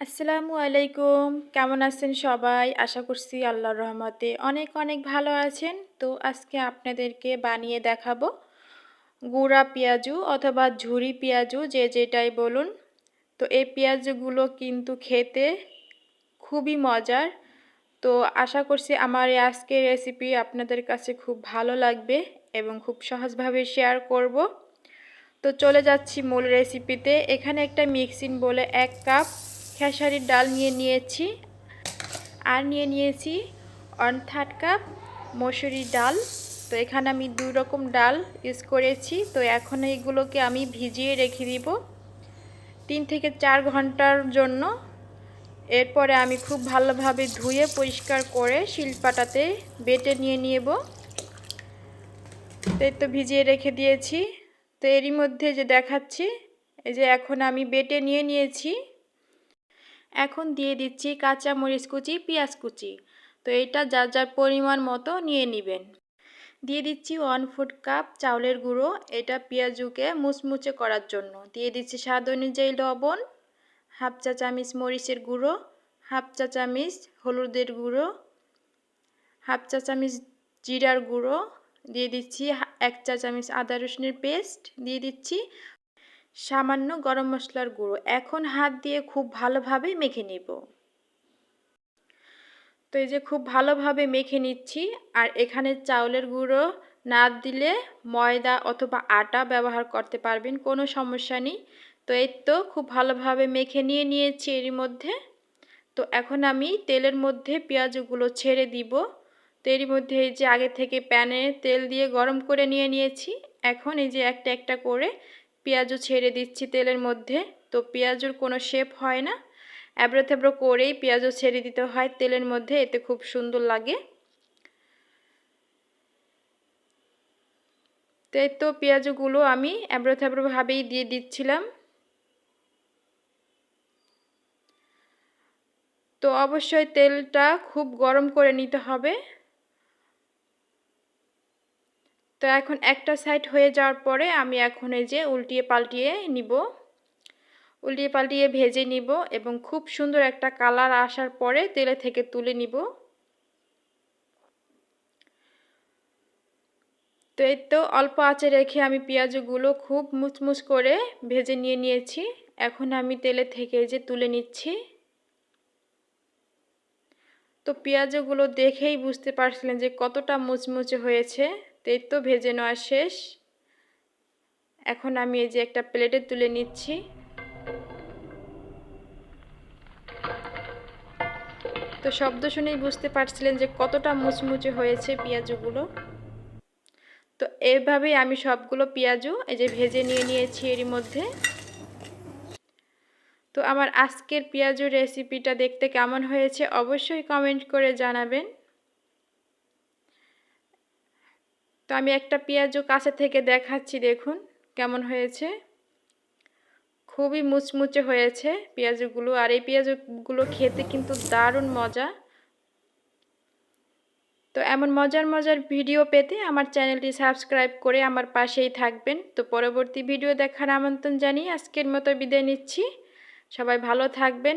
আসসালামু আলাইকুম। কেমন আছেন সবাই? আশা করছি আল্লাহর রহমতে অনেক অনেক ভালো আছেন। তো আজকে আপনাদেরকে বানিয়ে দেখাবো গুঁড়া পেঁয়াজু অথবা ঝুরি পেঁয়াজু যে যেটাই বলুন। তো এই পেঁয়াজগুলো কিন্তু খেতে খুবই মজার। তো আশা করছি আমার এই আজকের রেসিপি আপনাদের কাছে খুব ভালো লাগবে এবং খুব সহজভাবে শেয়ার করব। তো চলে যাচ্ছি মূল রেসিপিতে এখানে একটা মিক্সিং বলে এক কাপ খেসারির ডাল নিয়ে নিয়েছি। আর নিয়ে নিয়েছি ওয়ান থার্ড কাপ মসুরির ডাল। তো এখানে আমি দুই রকম ডাল ইউজ করেছি। তো এখন এইগুলোকে আমি ভিজিয়ে রেখে দিব তিন থেকে চার ঘণ্টার জন্য। এরপরে আমি খুব ভালোভাবে ধুয়ে পরিষ্কার করে শিলপাটাতে বেটে নিয়ে নিয়েব তো এই তো ভিজিয়ে রেখে দিয়েছি। তো এরই মধ্যে যে দেখাচ্ছি, এই যে এখন আমি বেটে নিয়ে নিয়েছি। এখন দিয়ে দিচ্ছি কাঁচা মরিচ কুচি, পেঁয়াজ কুচি। তো এটা যার যার পরিমাণ মতো নিয়ে নেবেন। দিয়ে দিচ্ছি ওয়ান ফুট কাপ চাউলের গুঁড়ো, এটা পেঁয়াজুকে মুচমুচে করার জন্য। দিয়ে দিচ্ছি স্বাদ অনুযায়ী লবণ, হাফ চা চামিচ মরিচের গুঁড়ো, হাফ চা চামিচ হলুদের গুঁড়ো, হাফ চা চামিচ জিরার গুঁড়ো, দিয়ে দিচ্ছি এক চা চামিচ আদা রসুনের পেস্ট, দিয়ে দিচ্ছি সামান্য গরম মশলার গুঁড়ো এখন হাত দিয়ে খুব ভালোভাবে মেখে নিব। তো এই যে খুব ভালোভাবে মেখে নিচ্ছি আর এখানে চাউলের গুঁড়ো না দিলে ময়দা অথবা আটা ব্যবহার করতে পারবেন, কোনো সমস্যা নেই। তো এই তো খুব ভালোভাবে মেখে নিয়ে নিয়েছি এরই মধ্যে। তো এখন আমি তেলের মধ্যে পেঁয়াজগুলো ছেড়ে দিব। তো এরই মধ্যে এই যে আগে থেকে প্যানে তেল দিয়ে গরম করে নিয়ে নিয়েছি। এখন এই যে একটা একটা করে পেঁয়াজও ছেড়ে দিচ্ছি তেলের মধ্যে। তো পেঁয়াজুর কোনো শেপ হয় না। অ্যাব্রো থ্যাব্রো করেই পেঁয়াজও ছেড়ে দিতে হয় তেলের মধ্যে, এতে খুব সুন্দর লাগে। তো এই তো পেঁয়াজগুলো আমি অ্যাব্রো থ্যাব্রোভাবেই দিয়ে দিচ্ছিলাম। তো অবশ্যই তেলটা খুব গরম করে নিতে হবে। তো এখন একটা সাইড হয়ে যাওয়ার পরে আমি এখন এই যে উল্টিয়ে পাল্টিয়ে নিব। উল্টিয়ে পাল্টিয়ে ভেজে নিব এবং খুব সুন্দর একটা কালার আসার পরে তেলে থেকে তুলে নিব। তো এই তো অল্প আঁচে রেখে আমি পেঁয়াজগুলো খুব মুচমুচ করে ভেজে নিয়ে নিয়েছি। এখন আমি তেলে থেকে যে তুলে নিচ্ছি। তো পেঁয়াজগুলো দেখেই বুঝতে পারছিলেন যে কতটা মুচমুচে হয়েছে। তো এই তো ভেজে নেওয়া শেষ। এখন আমি এই যে একটা প্লেটে তুলে নিচ্ছি। তো শব্দ শুনেই বুঝতে পারছিলেন যে কতটা মুচমুচে হয়েছে পেঁয়াজগুলো। তো এভাবেই আমি সবগুলো পেঁয়াজু এই যে ভেজে নিয়ে নিয়েছি এরই মধ্যে। তো আমার আজকের পেঁয়াজুর রেসিপিটা দেখতে কেমন হয়েছে অবশ্যই কমেন্ট করে জানাবেন। তো আমি একটা পেঁয়াজও কাছে থেকে দেখাচ্ছি, দেখুন কেমন হয়েছে। খুবই মুচমুচে হয়েছে পেঁয়াজগুলো আর এই পেঁয়াজগুলো খেতে কিন্তু দারুণ মজা। তো এমন মজার মজার ভিডিও পেতে আমার চ্যানেলটি সাবস্ক্রাইব করে আমার পাশেই থাকবেন। তো পরবর্তী ভিডিও দেখার আমন্ত্রণ জানিয়ে আজকের মতো বিদায় নিচ্ছি। সবাই ভালো থাকবেন।